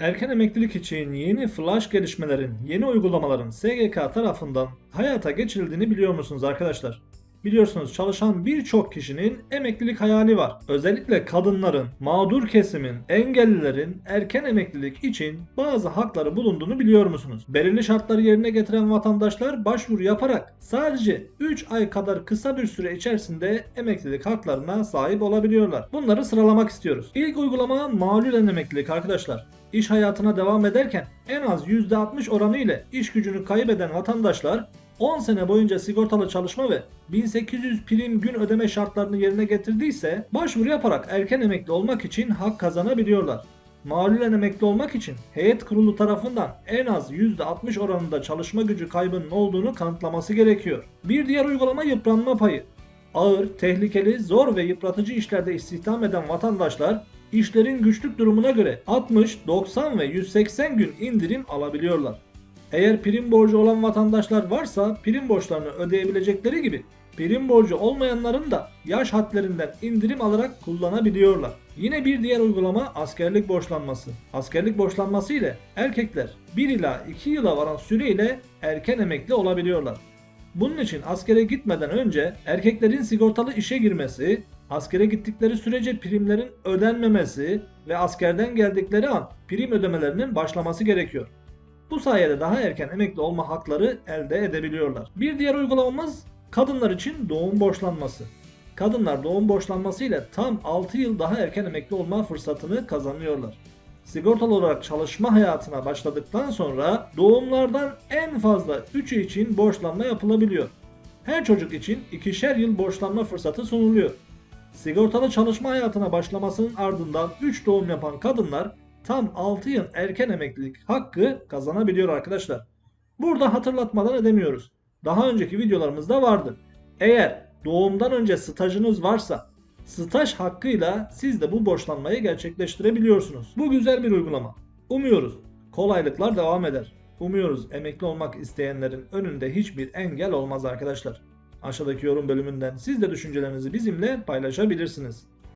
Erken emeklilik için yeni flash gelişmelerin, yeni uygulamaların SGK tarafından hayata geçirildiğini biliyor musunuz arkadaşlar? Biliyorsunuz çalışan birçok kişinin emeklilik hayali var. Özellikle kadınların, mağdur kesimin, engellilerin erken emeklilik için bazı hakları bulunduğunu biliyor musunuz? Belirli şartları yerine getiren vatandaşlar başvuru yaparak sadece 3 ay kadar kısa bir süre içerisinde emeklilik haklarına sahip olabiliyorlar. Bunları sıralamak istiyoruz. İlk uygulama mağlulen emeklilik arkadaşlar. İş hayatına devam ederken en az %60 oranı ile iş gücünü kaybeden vatandaşlar 10 sene boyunca sigortalı çalışma ve 1800 prim gün ödeme şartlarını yerine getirdiyse başvuru yaparak erken emekli olmak için hak kazanabiliyorlar. Mağlulen emekli olmak için heyet kurulu tarafından en az %60 oranında çalışma gücü kaybının olduğunu kanıtlaması gerekiyor. Bir diğer uygulama yıpranma payı. Ağır, tehlikeli, zor ve yıpratıcı işlerde istihdam eden vatandaşlar işlerin güçlük durumuna göre 60, 90 ve 180 gün indirim alabiliyorlar. Eğer prim borcu olan vatandaşlar varsa prim borçlarını ödeyebilecekleri gibi prim borcu olmayanların da yaş hadlerinden indirim alarak kullanabiliyorlar. Yine bir diğer uygulama askerlik borçlanması. Askerlik borçlanması ile erkekler 1 ila 2 yıla varan süreyle erken emekli olabiliyorlar. Bunun için askere gitmeden önce erkeklerin sigortalı işe girmesi, askere gittikleri sürece primlerin ödenmemesi ve askerden geldikleri an prim ödemelerinin başlaması gerekiyor. Bu sayede daha erken emekli olma hakları elde edebiliyorlar. Bir diğer uygulamamız kadınlar için doğum borçlanması. Kadınlar doğum borçlanması ile tam 6 yıl daha erken emekli olma fırsatını kazanıyorlar. Sigortalı olarak çalışma hayatına başladıktan sonra doğumlardan en fazla 3'ü için borçlanma yapılabiliyor. Her çocuk için ikişer yıl borçlanma fırsatı sunuluyor. Sigortalı çalışma hayatına başlamasının ardından 3 doğum yapan kadınlar tam 6 yıl erken emeklilik hakkı kazanabiliyor arkadaşlar. Burada hatırlatmadan edemiyoruz. Daha önceki videolarımızda vardı. Eğer doğumdan önce stajınız varsa staj hakkıyla siz de bu borçlanmayı gerçekleştirebiliyorsunuz. Bu güzel bir uygulama. Umuyoruz kolaylıklar devam eder. Umuyoruz emekli olmak isteyenlerin önünde hiçbir engel olmaz arkadaşlar. Aşağıdaki yorum bölümünden siz de düşüncelerinizi bizimle paylaşabilirsiniz.